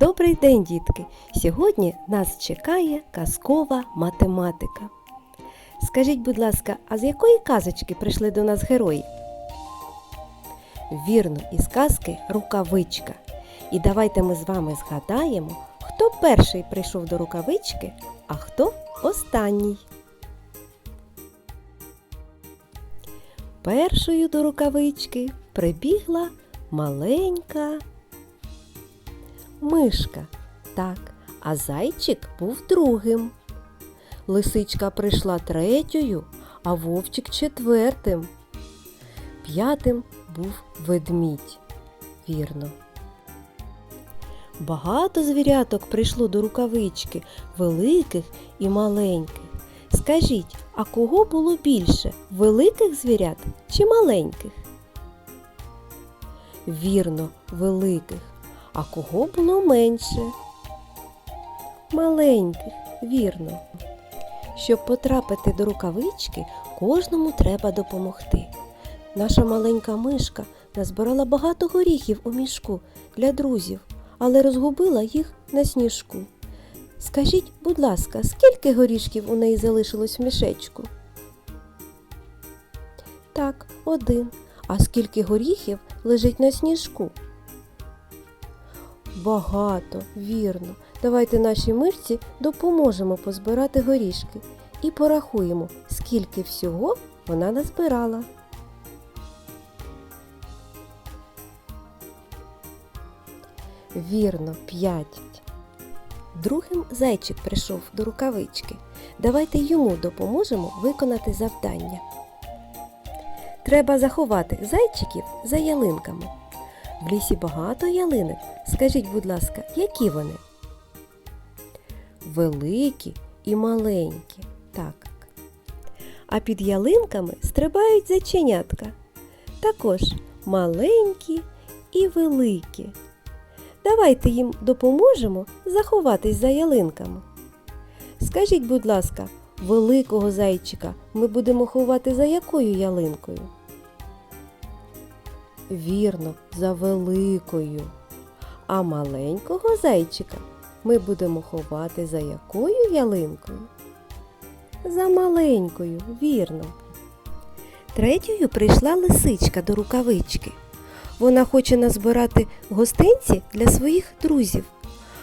Добрий день, дітки! Сьогодні нас чекає казкова математика. Скажіть, будь ласка, а з якої казочки прийшли до нас герої? Вірно, із казки рукавичка. І давайте ми з вами згадаємо, хто перший прийшов до рукавички, а хто останній. Першою до рукавички прибігла маленька мишка. Так, а зайчик був другим. Лисичка прийшла третьою, а вовчик четвертим. П'ятим був ведмідь. Вірно. Багато звіряток прийшло до рукавички, великих і маленьких. Скажіть, а кого було більше великих звірят чи маленьких? Вірно, великих. А кого було менше? Маленьких, вірно. Щоб потрапити до рукавички, кожному треба допомогти. Наша маленька мишка назбирала багато горіхів у мішку для друзів, але розгубила їх на сніжку. Скажіть, будь ласка, скільки горішків у неї залишилось в мішечку? Так, один. А скільки горіхів лежить на сніжку? Багато, вірно. Давайте нашій мишці допоможемо позбирати горішки і порахуємо, скільки всього вона назбирала. Вірно, п'ять. Другим зайчик прийшов до рукавички. Давайте йому допоможемо виконати завдання. Треба заховати зайчиків за ялинками. В лісі багато ялинок. Скажіть, будь ласка, які вони? Великі і маленькі. Так. А під ялинками стрибають зайченятка. Також маленькі і великі. Давайте їм допоможемо заховатись за ялинками. Скажіть, будь ласка, великого зайчика ми будемо ховати за якою ялинкою? Вірно, за великою. А маленького зайчика ми будемо ховати за якою ялинкою? За маленькою, вірно. Третьою прийшла лисичка до рукавички. Вона хоче назбирати гостинці для своїх друзів,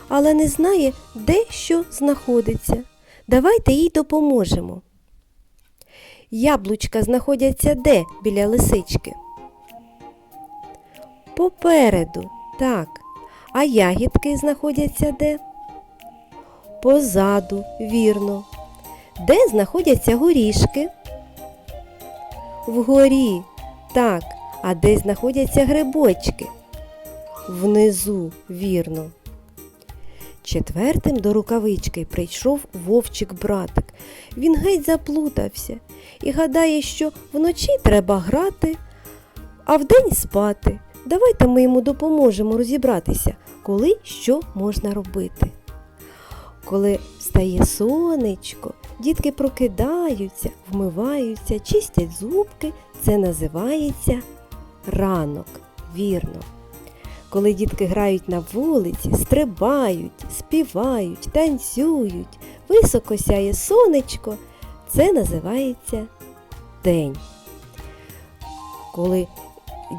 але не знає, де що знаходиться. Давайте їй допоможемо. Яблучка знаходяться де біля лисички? Попереду, так. А ягідки знаходяться де? Позаду, вірно. Де знаходяться горішки? Вгорі, так. А де знаходяться грибочки? Внизу, вірно. Четвертим до рукавички прийшов вовчик братик. Він геть заплутався і гадає, що вночі треба грати, а вдень спати. Давайте ми йому допоможемо розібратися, коли що можна робити. Коли встає сонечко, дітки прокидаються, вмиваються, чистять зубки, це називається ранок, вірно. Коли дітки грають на вулиці, стрибають, співають, танцюють, високо сяє сонечко, це називається день. Коли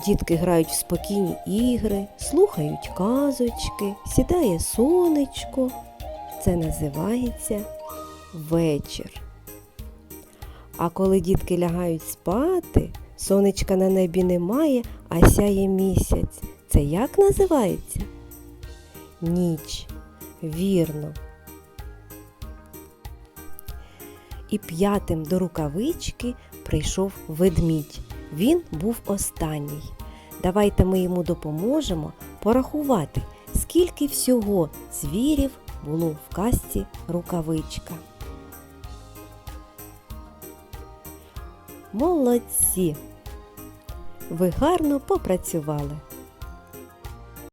дітки грають в спокійні ігри, слухають казочки, сідає сонечко, це називається вечір. А коли дітки лягають спати, сонечка на небі немає, а сяє місяць. Це як називається? Ніч. Вірно. І п'ятим до рукавички прийшов ведмідь. Він був останній. Давайте ми йому допоможемо порахувати, скільки всього звірів було в казці рукавичка. Молодці! Ви гарно попрацювали.